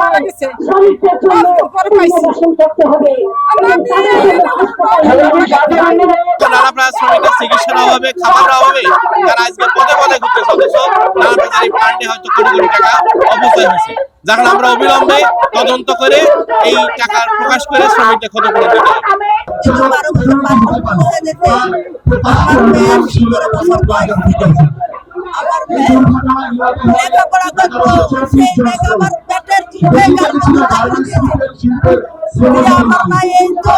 মারা গেছে আমরা শ্রমিকের চিকিৎসার অভাবে খাবারের অভাবে তারা আজকে পদে পদে ঘুরতেছে অথচ নানা এই প্লান্টে হয়তো কোটি কোটি টাকা অপচয় হয়েছে যার আমরা অবিলম্বে তদন্ত করে এই টাকার প্রকাশ করে শ্রমিকদের ক্ষতিপূরণ দিতে হবে আমার লেখাপড়া করতো সেই আমার পেটের গাল আমার মা এই তো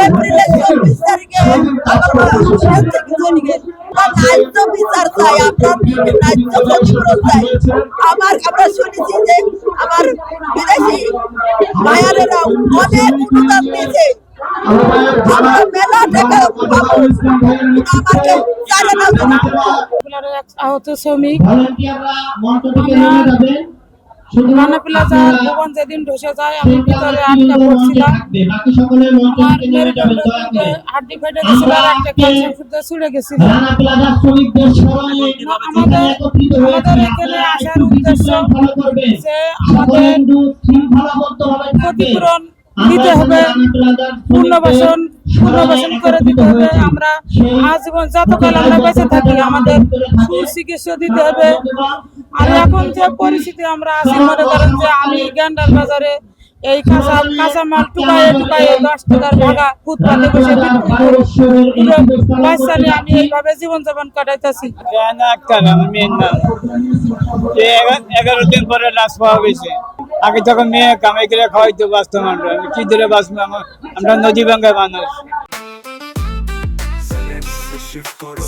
এপ্রিলের চব্বিশ তারিখে আমার মা থেকে ন্যায্য বিচার চাই, আমরা ন্যায্য ক্ষতিপূরণ চাই। আমার, আমরা শুনেছি যে আমার বিদেশি মায়ারেরা অনেক অনুদান দিয়েছে আমরা মেলা টাকা পাবো আমাকে না। আহত শ্রমিক রানা প্লাজার ভবন যেদিন ধসে যায় আমি ভিতরে আটকা পড়ছিলাম। আমার হাড্ডি ফেটে গেছিল আর একটা ক্যান্সার ফুটে ছুড়ে গেছিল। রানা প্লাজার শ্রমিকদের সবাই আমাদের আমাদের এখানে আসার উদ্দেশ্য যে আমাদের ক্ষতিপূরণ দিতে হবে পুনর্বাসন পুনর্বাসন করে দিতে হবে। আমরা আজীবন যতকাল আমরা বেঁচে থাকি আমাদের সুচিকিৎসা দিতে হবে। আর এখন যে পরিস্থিতি আমরা আছি, মনে করেন যে আমি গ্যান্ডার বাজারে এই কাঁচা কাঁচামাল টুকায়ে টুকায়ে দশ টাকার ভাগা ফুটপাতে বসে। পয়সা নিয়ে আমি এইভাবে জীবন যাপন কাটাইতেছি এগারো দিন পরে লাশ পাওয়া গেছে। আগে যখন মেয়ে কামাই করে খাওয়াইতো বাঁচতাম আমরা কি ধরে বাঁচবো? আমার- নদী ভাঙ্গার মানুষ।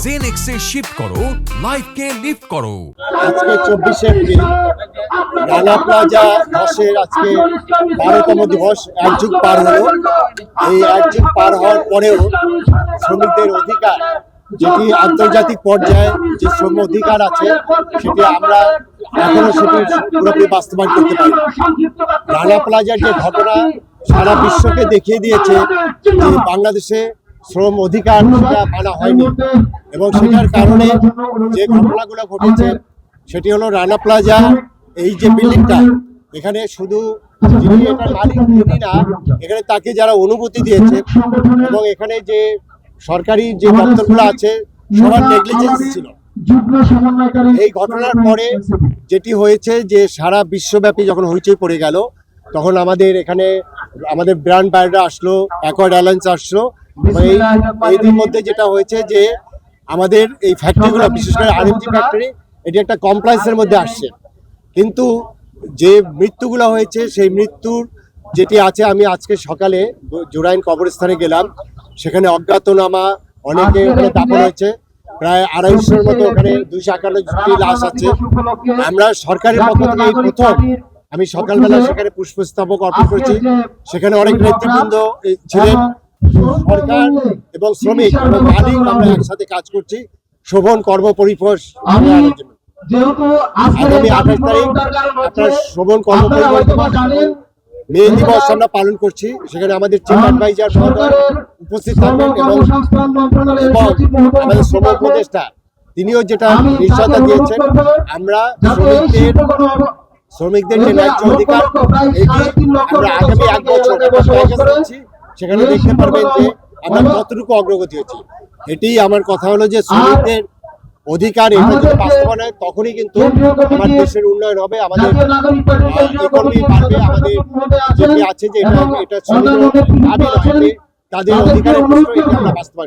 জেনেক্সে শিফট করো লাইফকে লিফট করো। আজকে চব্বিশে এপ্রিল রানা প্লাজা ধসের আজকে বারোতম দিবস এক যুগ পার হলো। এই এক যুগ পার হওয়ার পরেও শ্রমিকদের অধিকার যেটি আন্তর্জাতিক পর্যায়ে যে শ্রম অধিকার আছে সেটি আমরা এখনও সেটি পুরোপুরি বাস্তবায়ন করতে পারি রানা প্লাজার যে ঘটনা সারা বিশ্বকে দেখিয়ে দিয়েছে যে বাংলাদেশে শ্রম অধিকার মানা হয়নি। এবং সেটার কারণে যে ঘটনাগুলো ঘটেছে, সেটি হলো রানা প্লাজা, এই যে বিল্ডিংটা এখানে শুধু না, এখানে তাকে যারা অনুমতি দিয়েছে এবং এখানে যে সরকারি যে দপ্তরগুলো আছে, সবার নেগলিজেন্স ছিল। এই ঘটনার পরে যেটি হয়েছে যে সারা বিশ্বব্যাপী যখন হইচই পড়ে গেল, তখন আমাদের এখানে, আমাদের ব্র্যান্ড বায়াররা আসলো, অ্যাকোয়ার্ড অ্যালায়েন্স আসলো এদের মধ্যে যেটা হয়েছে যে আমাদের এই ফ্যাক্টরিগুলো বিশেষ করে আরএমজি ফ্যাক্টরি এটি একটা কমপ্লায়েন্সের মধ্যে আসছে। কিন্তু যে মৃত্যুগুলো হয়েছে সেই মৃত্যুর যেটি আছে আমি আজকে সকালে জোরাইন কবরস্থানে গেলাম। সেখানে অজ্ঞাতনামা অনেকে ওখানে দাপন হয়েছে। প্রায় আড়াইশোর মতো ওখানে দুইশো একান্ন টি লাশ আছে। আমরা সরকারের পক্ষ থেকে এই প্রথম আমি সকালবেলা সেখানে পুষ্পস্তবক অর্পণ করেছি। সেখানে অনেক নেতৃবৃন্দ ছিলেন। সরকার এবং শ্রমিক এবং মালিক আমরা একসাথে কাজ করছি। শোভন কর্ম পরিপোষ আনার জন্য আগামী আঠাশ তারিখ আপনার শোভন কর্ম মে দিবস আমরা পালন করছি। সেখানে আমাদের চিফ অ্যাডভাইজার উপস্থিত থাকবেন এবং আমাদের শ্রম উপদেষ্টা তিনিও যেটা নিশ্চয়তা দিয়েছেন আমরা শ্রমিকদের শ্রমিকদের যে ন্যায্য অধিকার আমরা আগামী এক বছর সেখানে দেখতে পারবেন যে আমার কতটুকু অগ্রগতি হচ্ছে এটি আমার কথা হলো যে শ্রমিকদের অধিকার এটা যদি বাস্তবায়ন হয় তখনই কিন্তু আমার দেশের উন্নয়ন হবে। আমাদের ইকোনমি বাড়বে আমাদের যেটি আছে যে এটা এটা এটি তাদের অধিকার প্রশ্ন এটি আমরা বাস্তবায়ন